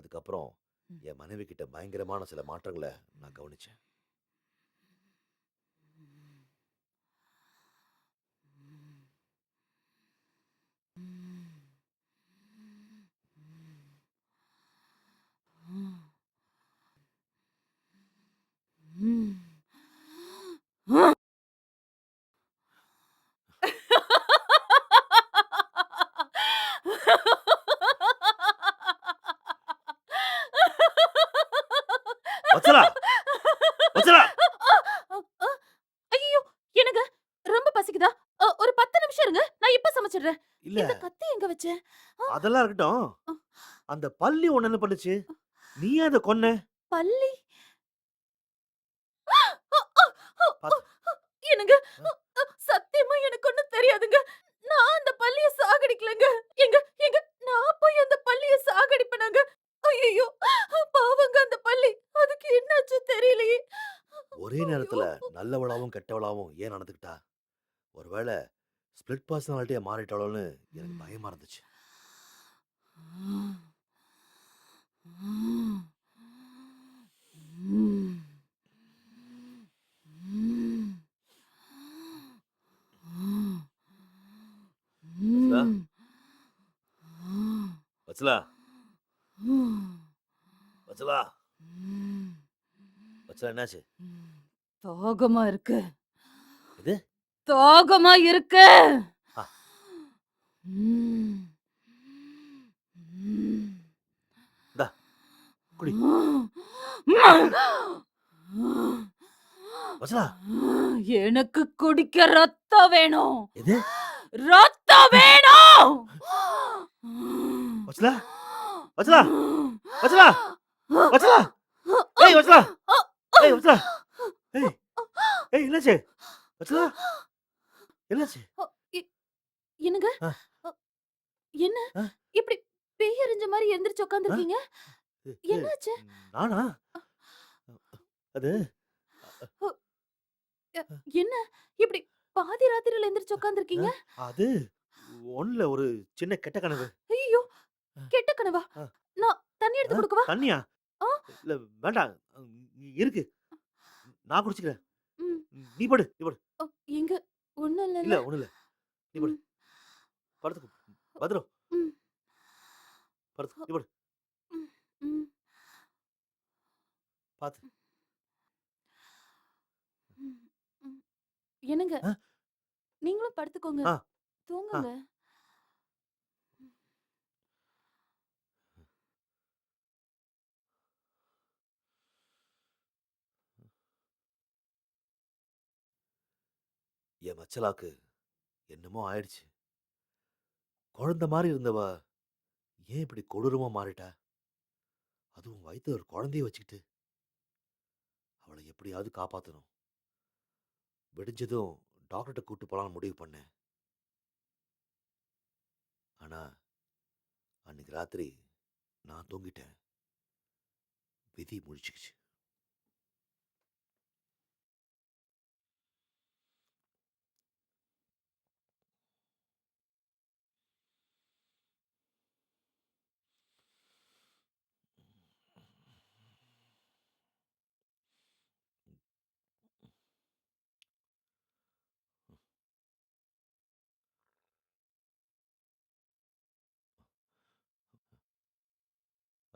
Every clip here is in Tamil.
அதுக்கப்புறம். என் மனைவி கிட்ட பயங்கரமான சில மாற்றங்களை நான் கவனிச்சேன் வச்சலா வச்சலா ஐயோ எனக்கு ரொம்ப பசிக்குதா அ, ஒரு பத்து நிமிஷம் இருங்க நான் இப்ப சமைச்சிடுறேன் இல்ல இந்த வச்சேன் அதெல்லாம் இருக்கட்டும். அந்த பள்ளி ஒண்ணு என்ன பண்ணுச்சு? நீ ஏன் அதை கொன்ன? பள்ளி. எனக்கு சத்தியமா எனக்கு ஒண்ணும் தெரியாதுங்க. நான் அந்த பள்ளிய சாகடிக்கலங்க. எங்க எங்க நான் போய் அந்த பள்ளிய சாகடிப்பனாங்க. ஐயோ பாவங்க அந்த பள்ளி அதுக்கு என்னாச்சு தெரியலையே. ஒரே நேரத்துல நல்லவளாவும் கெட்டவளாவும் ஏன் நடந்துக்கிட்டா? ஒருவேளை ஸ்பிளிட் பர்சனாலிட்டியா மாறிட்டாளோன்னு எனக்கு பயமா இருந்துச்சு. வச்சலா வச்சலா வச்சலா என்னாச்சு? தாகமா இருக்கு. எது? தாகமா இருக்கு. குடி. எனக்கு குடிக்க ரத்தம் வேணும். எது? ரத்தம் வேணும். வச்சலா வச்சலா வச்சலா வச்சலா ஏய் வச்சலா ஏய் வச்சலா ஏய். ஏய் என்னாச்சு? வச்சலா என்னாச்சு? என்னங்க? என்ன. இப்படி பேய் எறிஞ்ச மாதிரி எந்திரிச்சு உட்காந்துருக்கீங்க என்னாச்சு? நானா? அது என்ன? இப்படி பாதி ராத்திரில எந்திரிச்சு உட்காந்துருக்கீங்க அது ஒண்ணுல ஒரு சின்ன கெட்ட கனவு. ஐயோ. கெட்ட கனவா. நான் தண்ணி எடுத்து கொடுக்கவா? தண்ணியா. இல்ல வேண்டாம். இருக்கு. நான் குடிச்சுக்கிறேன். நீ படு நீ படு. எங்க? ஒண்ணும் இல்ல இல்ல ஒண்ணு இல்ல. நீ படு. படுத்துக்கு பத்திரம். ம். படுத்து நீ படு. ம். என்னங்க? நீங்களும் படுத்துக்கோங்க. தூங்குங்க. என் மச்சலாக்கு என்னமோ ஆயிடுச்சு. குழந்தை மாதிரி இருந்தவ ஏன் இப்படி கொடூரமாக மாறிட்டா? அதுவும் வயிற்று ஒரு குழந்தைய வச்சுக்கிட்டு. அவளை எப்படியாவது காப்பாற்றணும் விடிஞ்சதும் டாக்டர்கிட்ட கூட்டு போகலான்னு முடிவு பண்ணேன். ஆனால் அன்னைக்கு ராத்திரி நான் தூங்கிட்டேன். விதி முடிச்சுக்கிச்சு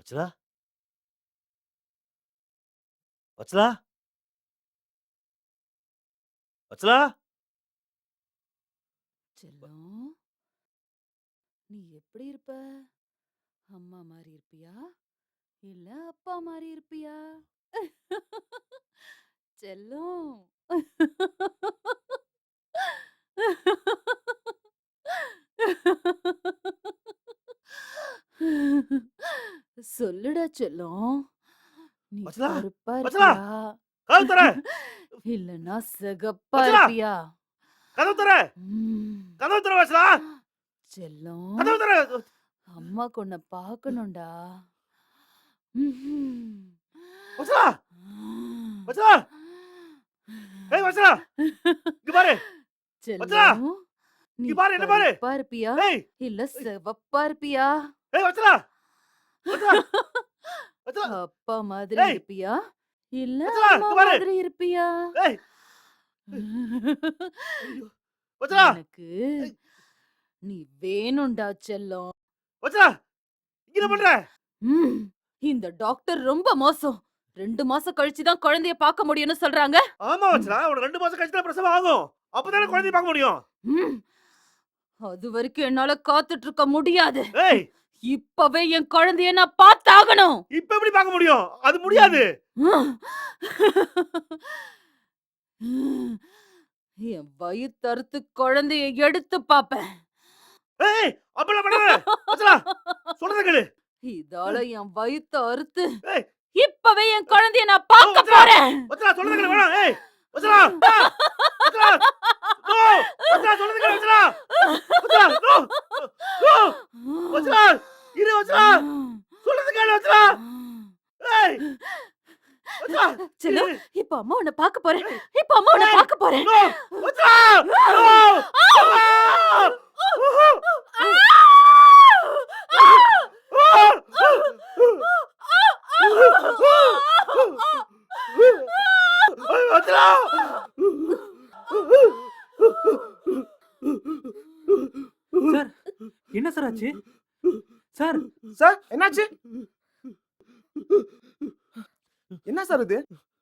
வச்சலா வச்சலா வச்சலா செல்லம் நீ எப்படி இருப்ப? அம்மா மாதிரி இருப்பியா? இல்ல அப்பா மாதிரி இருப்பியா? செல்லம். சொல்லுடா செல்லம். நீ வச்சலா, கருப்பா வச்சலா, இருப்பியா? கதவு தர இல்லனா சிகப்பா வச்சலா. இருப்பியா? கதவு தர ம். கதவு தர வச்சலா? செல்லம். கதவு தர அம்மா கொன்ன பாக்கணும்டா. ம்ஹும். வச்சலா? வச்சலா? ஏய் வச்சலா? இங்க பாரு. வச்சலா, செல்லம் நீ இங்க பாரு, என்ன பாரு. கருப்பா இருப்பியா? ஏய். இல்ல சிவப்பா இருப்பியா? ஏய் வச்சலா? அப்பா மாதிரி! இருப்பியா? இல்ல அம்மா. மாதிரி இருப்பியா? எனக்கு நீ வேணும்டா செல்லம். பண்ற? இந்த டாக்டர் ரொம்ப மோசம். ரெண்டு மாசம் கழிச்சு தான் குழந்தைய பார்க்க முடியும்னு சொல்றாங்க. ஆமா வச்சலா உனக்கு ரெண்டு மாசம் கழிச்சு தான் பிரசவம் ஆகும். அப்பதானே குழந்தைய பார்க்க முடியும்? அது வரைக்கும் என்னால காத்துட்டு இருக்க முடியாது. ஏய்! இப்பவே என் குழந்தைய நான் பார்த்தாகணும். இப்ப எப்படி பார்க்க முடியும்? அது முடியாது. என் வயித்தறுத்து குழந்தைய எடுத்து பாப்பேன் ஏய் அப்பலாம் பண்ணாத. வச்சலா சொல்றத கேளு. இதால என் வயித்த அறுத்து ஏய். இப்பவே என் குழந்தைய நான் பார்க்க. போறேன். வச்சலா சொல்றத கேளு வேணாம். ஏய் வச்சலா வச்சலா நோ வச்சலா சொல்றத கேளு வச்சலா வச்சலா நோ நோ வச்சலா இரு வச்சலா சொல்றத கேளு வச்சலா ஏய்! வச்சலா செல்லம் இப்ப அம்மா உன்னை பார்க்க போறேன். இப்ப அம்மா உன்னை. பார்க்க போறேன். No Vatsala no sir sir என்னாச்சு? என்ன சார் இது?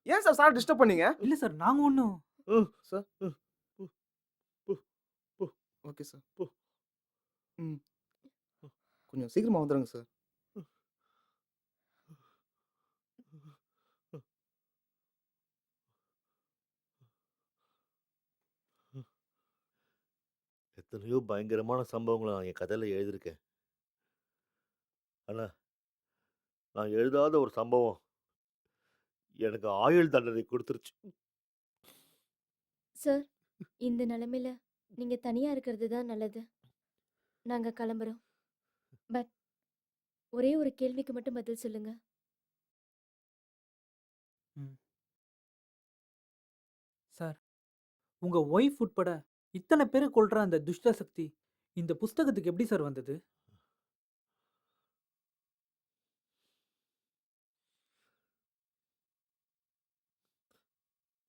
ஏன் சார் சார் டிஸ்டர்ப் பண்ணீங்க? இல்ல சார் நாங்க ஒண்ணும் சார் ஓகே சார். ம். கொஞ்சம் சீக்கிரமா வந்துடுங்க சார். எத்தனையோ பயங்கரமான சம்பவங்களை நான் என் கதையில எழுதியிருக்கேன். ஆனா நான் எழுதாத ஒரு சம்பவம் எனக்கு ஆயுள் தண்டனை கொடுத்துருச்சு. சார் இந்த நிலைமையில நீங்க தனியா இருக்கிறது தான் நல்லது. நாங்க கிளம்புறோம். பட் ஒரே ஒரு கேள்விக்கு மட்டும் பதில் சொல்லுங்க. சார் உங்க ஒய்ஃப் உட்பட இத்தனை பேரை கொல்ற அந்த துஷ்ட சக்தி இந்த புஸ்தகத்துக்கு எப்படி சார் வந்தது?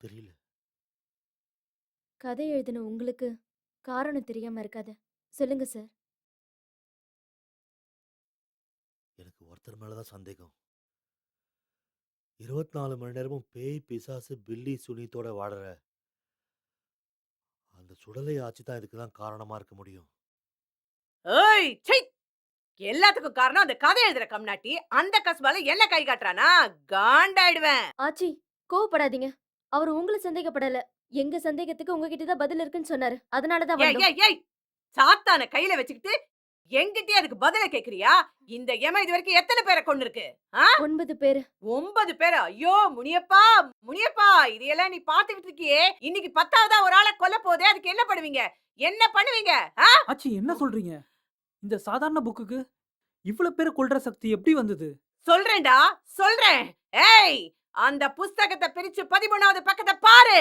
தெரியல. கதை எழுதின உங்களுக்கு காரணம் தெரியாம இருக்காது. சொல்லுங்க சார். எனக்கு ஒருத்தர் மேலதான் சந்தேகம். இருபத்தி நாலு மணி நேரமும் பேய் பிசாசு பில்லி சுனித்தோட வாடுற அந்த சுடலை ஆட்சி தான் இதுக்கெல்லாம் காரணமா இருக்க முடியும். ஏய் சை எல்லாத்துக்கும் காரணம் அந்த கதை எழுதுற கம்னாட்டி அந்த கஸ்பால என்ன கை காட்டுறானா காண்டாயிடுவேன். ஆச்சி கோவப்படாதீங்க. அவர் உங்களை சந்தேகப்படல. எங்க சந்தேகத்துக்கு உங்ககிட்ட தான் பதில் இருக்குன்னு சொன்னாரு. அதனால தான் ஏய் ஏய் ஏய்! சாத்தான கையில வச்சுக்கிட்டு என்கிட்டயே அதுக்கு பதில கேக்குறியா? இந்த எம இது வரைக்கும் எத்தனை பேரை கொண்டு இருக்கு ஒன்பது பேரு. ஒன்பது பேரா? ஐயோ முனியப்பா முனியப்பா! இதையெல்லாம் நீ பாத்துக்கிட்டு இருக்கியே. இன்னைக்கு பத்தாவதா ஒரு ஆளை கொல்ல போதே அதுக்கு என்ன பண்ணுவீங்க? என்ன பண்ணுவீங்க? ஆச்சி என்ன சொல்றீங்க? இந்த சாதாரண புக்குக்கு இவ்வளவு பேரை கொல்ற சக்தி எப்படி வந்தது? சொல்றேன்டா சொல்றேன். ஏய் அந்த புஸ்தகத்தை பிரிச்சு பதிமூணாவது பக்கத்தை பாரு.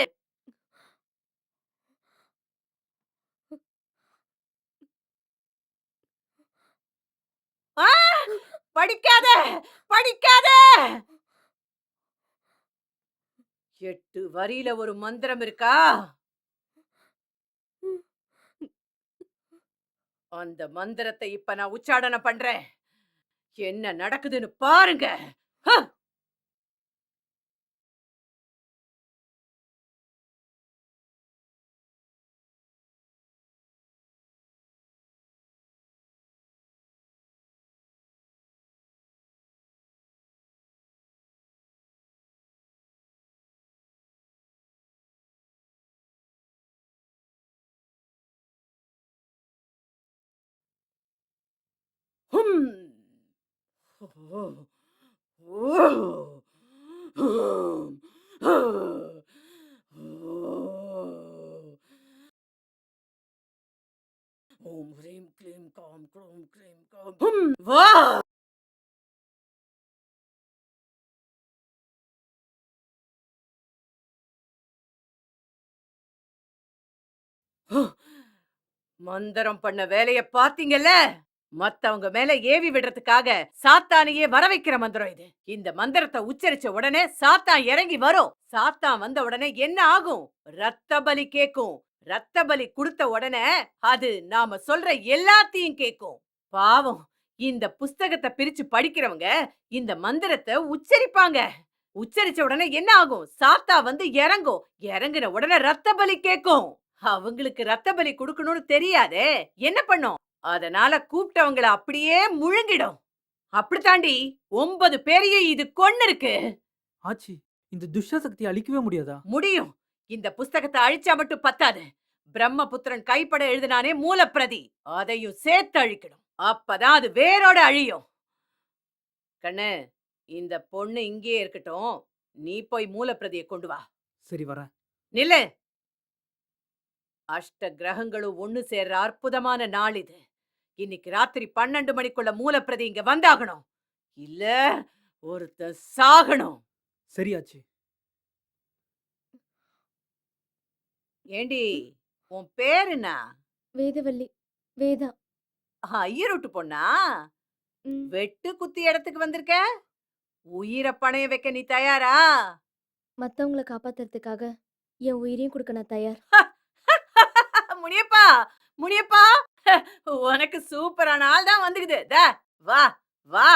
ஆ! படிக்காத படிக்காத. எட்டு வரியில ஒரு மந்திரம் இருக்கா? அந்த மந்திரத்தை இப்ப நான் உச்சாடனை பண்றேன். என்ன நடக்குதுன்னு பாருங்க. ஹும். ஓ. ஓ. ஹும். ஓ. ஓம் ஹ்ரீம் க்ளீம் காம் க்ரோம் க்ளீம் காம் ஹும். வா மந்திரம் பண்ண வேலைய பாத்தீங்கல்ல மத்தவங்க மேல ஏவி விடுறதுக்காக சாத்தானையே வர வைக்கிற மந்திரம் இது. இந்த மந்திரத்தை உச்சரிச்ச உடனே சாத்தான் இறங்கி வரும். சாத்தான் வந்த உடனே என்ன ஆகும்? ரத்த பலி கேக்கும். ரத்த பலி கொடுத்த உடனே அது நாம சொல்ற எல்லாத்தையும் கேக்கும். பாவம். இந்த புஸ்தகத்தை பிரிச்சு படிக்கிறவங்க இந்த மந்திரத்தை உச்சரிப்பாங்க. உச்சரிச்ச உடனே என்ன ஆகும்? சாத்தா வந்து இறங்கும். இறங்குன உடனே ரத்த பலி கேக்கும். அவங்களுக்கு ரத்த பலி கொடுக்கணும்னு தெரியாதே. என்ன பண்ணும்? அதனால கூப்பிட்டவங்கள அப்படியே முழுங்கிடும். அப்படித்தாண்டி ஒன்பது பேரையும் இது கொன்னு இருக்கு ஆச்சி இந்த துஷ்ட சக்தியை அழிக்கவே முடியாதா? முடியும். இந்த புஸ்தகத்தை அழிச்சா மட்டும் பத்தாது. பிரம்மபுத்திரன் கைப்பட எழுதினானே மூலப்பிரதி. அதையும் சேர்த்து அழிக்கணும். அப்பதான் அது வேரோட அழியும். கண்ணு இந்த பொண்ணு இங்கேயே இருக்கட்டும். நீ போய் மூலப்பிரதியை கொண்டு வா. சரி வரேன். நில்லு. அஷ்ட கிரகங்களும் ஒண்ணு சேர்ற அற்புதமான நாள் இது. இன்னைக்கு ராத்திரி பன்னெண்டு மணிக்குள்ள மூலப்பிரதி இங்க வந்தாகணும். இல்ல ஒருத்த சாகணும். சரி ஆச்சி ஏண்டி உன் பேர் என்ன? வேதவல்லி வேதா. ஐயருட்டு பொண்ணா? ம், வெட்டு குத்தி இடத்துக்கு வந்திருக்க? உயிரை பணைய வைக்க நீ தயாரா? மத்தவங்கள காப்பாத்துறதுக்காக என் உயிரையும் கொடுக்க நான் தயார். முனியப்பா முனியப்பா! உனக்கு சூப்பரான ஆள் தான் வந்துக்குது வா வா.